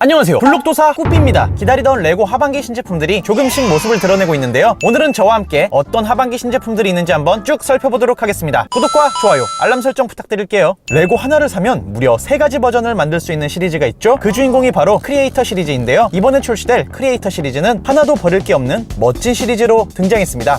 안녕하세요. 블록도사 꾸삐입니다. 기다리던 레고 하반기 신제품들이 조금씩 모습을 드러내고 있는데요. 오늘은 저와 함께 어떤 하반기 신제품들이 있는지 한번 쭉 살펴보도록 하겠습니다. 구독과 좋아요 알람 설정 부탁드릴게요. 레고 하나를 사면 무려 세가지 버전을 만들 수 있는 시리즈가 있죠. 그 주인공이 바로 크리에이터 시리즈인데요. 이번에 출시될 크리에이터 시리즈는 하나도 버릴 게 없는 멋진 시리즈로 등장했습니다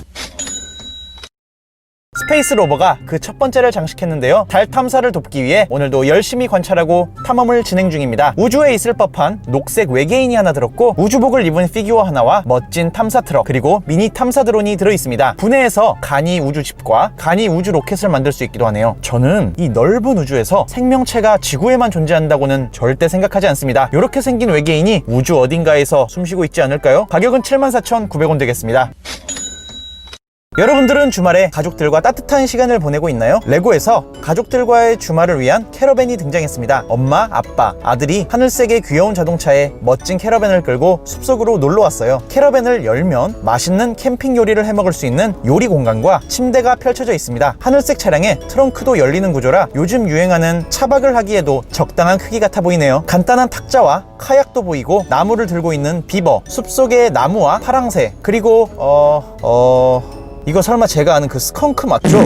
스페이스 로버가 그 첫 번째를 장식했는데요. 달 탐사를 돕기 위해 오늘도 열심히 관찰하고 탐험을 진행 중입니다. 우주에 있을 법한 녹색 외계인이 하나 들었고 우주복을 입은 피규어 하나와 멋진 탐사 트럭 그리고 미니 탐사 드론이 들어 있습니다. 분해해서 간이 우주집과 간이 우주 로켓을 만들 수 있기도 하네요. 저는 이 넓은 우주에서 생명체가 지구에만 존재한다고는 절대 생각하지 않습니다. 이렇게 생긴 외계인이 우주 어딘가에서 숨쉬고 있지 않을까요? 가격은 74,900원 되겠습니다. 여러분들은 주말에 가족들과 따뜻한 시간을 보내고 있나요? 레고에서 가족들과의 주말을 위한 캐러밴이 등장했습니다. 엄마, 아빠, 아들이 하늘색의 귀여운 자동차에 멋진 캐러밴을 끌고 숲속으로 놀러 왔어요. 캐러밴을 열면 맛있는 캠핑 요리를 해 먹을 수 있는 요리 공간과 침대가 펼쳐져 있습니다. 하늘색 차량에 트렁크도 열리는 구조라 요즘 유행하는 차박을 하기에도 적당한 크기 같아 보이네요. 간단한 탁자와 카약도 보이고 나무를 들고 있는 비버, 숲속의 나무와 파랑새, 그리고 어... 어... 이거 설마 제가 아는 그 스컹크 맞죠?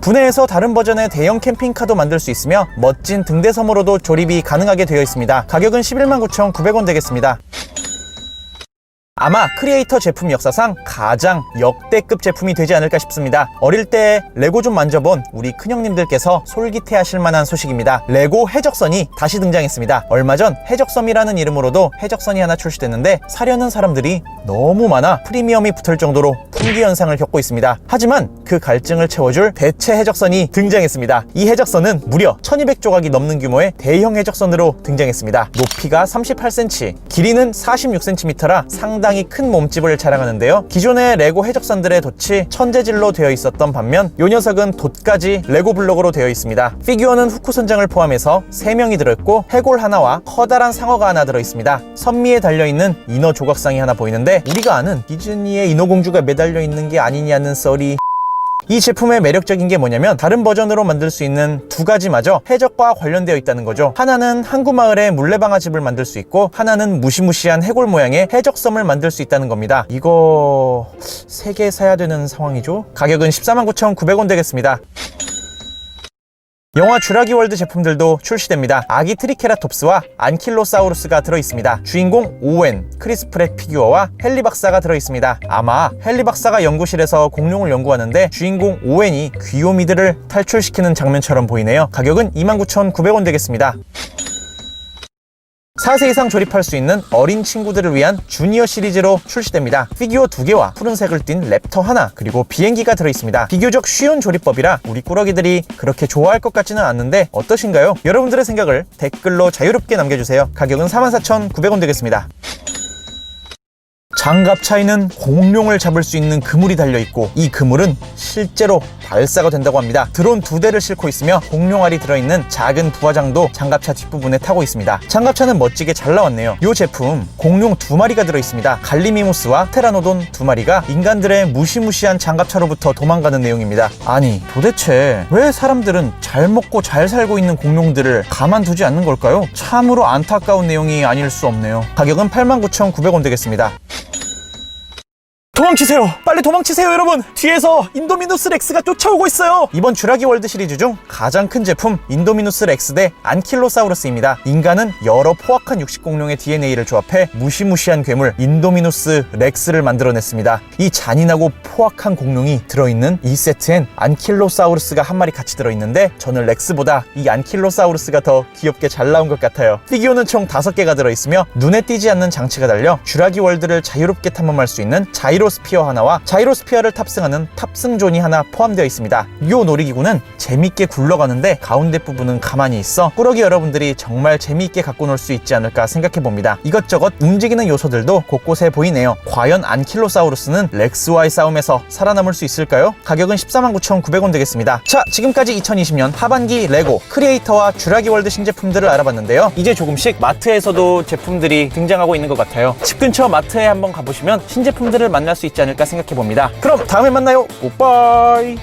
분해해서 다른 버전의 대형 캠핑카도 만들 수 있으며 멋진 등대섬으로도 조립이 가능하게 되어 있습니다. 가격은 119,900원 되겠습니다. 아마 크리에이터 제품 역사상 가장 역대급 제품이 되지 않을까 싶습니다. 어릴 때 레고 좀 만져본 우리 큰형님들께서 솔깃해 하실 만한 소식입니다. 레고 해적선이 다시 등장했습니다. 얼마 전 해적섬이라는 이름으로도 해적선이 하나 출시됐는데 사려는 사람들이 너무 많아 프리미엄이 붙을 정도로 품귀 현상을 겪고 있습니다. 하지만 그 갈증을 채워줄 대체 해적선이 등장했습니다. 이 해적선은 무려 1200조각이 넘는 규모의 대형 해적선으로 등장했습니다. 높이가 38cm, 길이는 46cm라 상당 히 큰 몸집을 자랑하는데요. 기존의 레고 해적선들의 돛이 천재질로 되어 있었던 반면 이 녀석은 돛까지 레고 블록으로 되어 있습니다. 피규어는 후쿠 선장을 포함해서 3명이 들어있고 해골 하나와 커다란 상어가 하나 들어있습니다. 선미에 달려있는 인어 조각상이 하나 보이는데 우리가 아는 디즈니의 인어공주가 매달려 있는 게 아니냐는 썰이 이 제품의 매력적인 게 뭐냐면 다른 버전으로 만들 수 있는 두 가지마저 해적과 관련되어 있다는 거죠. 하나는 항구 마을에 물레방아 집을 만들 수 있고 하나는 무시무시한 해골 모양의 해적섬을 만들 수 있다는 겁니다. 이거 세 개 사야 되는 상황이죠. 가격은 149,900원 되겠습니다. 영화 쥬라기 월드 제품들도 출시됩니다. 아기 트리케라톱스와 안킬로사우루스가 들어있습니다. 주인공 오웬, 크리스 프렛 피규어와 헨리 박사가 들어있습니다. 아마 헨리 박사가 연구실에서 공룡을 연구하는데 주인공 오웬이 귀요미들을 탈출시키는 장면처럼 보이네요. 가격은 29,900원 되겠습니다. 4세 이상 조립할 수 있는 어린 친구들을 위한 주니어 시리즈로 출시됩니다. 피규어 2개와 푸른색을 띤 랩터 하나, 그리고 비행기가 들어있습니다. 비교적 쉬운 조립법이라 우리 꾸러기들이 그렇게 좋아할 것 같지는 않는데 어떠신가요? 여러분들의 생각을 댓글로 자유롭게 남겨주세요. 가격은 44,900원 되겠습니다. 장갑 차이는 공룡을 잡을 수 있는 그물이 달려 있고 이 그물은 실제로 발사가 된다고 합니다. 드론 두 대를 싣고 있으며 공룡알이 들어있는 작은 부화장도 장갑차 뒷부분에 타고 있습니다. 장갑차는 멋지게 잘 나왔네요. 이 제품 공룡 두 마리가 들어있습니다. 갈리미무스와 테라노돈 두 마리가 인간들의 무시무시한 장갑차로부터 도망가는 내용입니다. 아니 도대체 왜 사람들은 잘 먹고 잘 살고 있는 공룡들을 가만두지 않는 걸까요? 참으로 안타까운 내용이 아닐 수 없네요. 가격은 89,900원 되겠습니다. 도망치세요! 빨리 도망치세요, 여러분! 뒤에서 인도미누스 렉스가 쫓아오고 있어요! 이번 쥬라기 월드 시리즈 중 가장 큰 제품 인도미누스 렉스 대 안킬로사우루스입니다. 인간은 여러 포악한 육식 공룡의 DNA를 조합해 무시무시한 괴물 인도미누스 렉스를 만들어냈습니다. 이 잔인하고 포악한 공룡이 들어있는 이 세트엔 안킬로사우루스가 한 마리 같이 들어있는데 저는 렉스보다 이 안킬로사우루스가 더 귀엽게 잘 나온 것 같아요. 피규어는 총 5개가 들어있으며 눈에 띄지 않는 장치가 달려 쥬라기 월드를 자유롭게 탐험할 수 있는 자이로스 피어 하나와 자이로 스피어를 탑승하는 탑승존이 하나 포함되어 있습니다. 이 놀이기구는 재밌게 굴러가는데 가운데 부분은 가만히 있어 꾸러기 여러분들이 정말 재미있게 갖고 놀 수 있지 않을까 생각해 봅니다. 이것저것 움직이는 요소들도 곳곳에 보이네요. 과연 안킬로사우루스는 렉스와의 싸움에서 살아남을 수 있을까요? 가격은 149,900원 되겠습니다. 자, 지금까지 2020년 하반기 레고 크리에이터와 쥬라기 월드 신제품들을 알아봤는데요. 이제 조금씩 마트에서도 제품들이 등장하고 있는 것 같아요. 집 근처 마트에 한번 가보시면 신제품들을 만날 수 있 있지 않을까 생각해 봅니다. 그럼 다음에 만나요. 오빠이.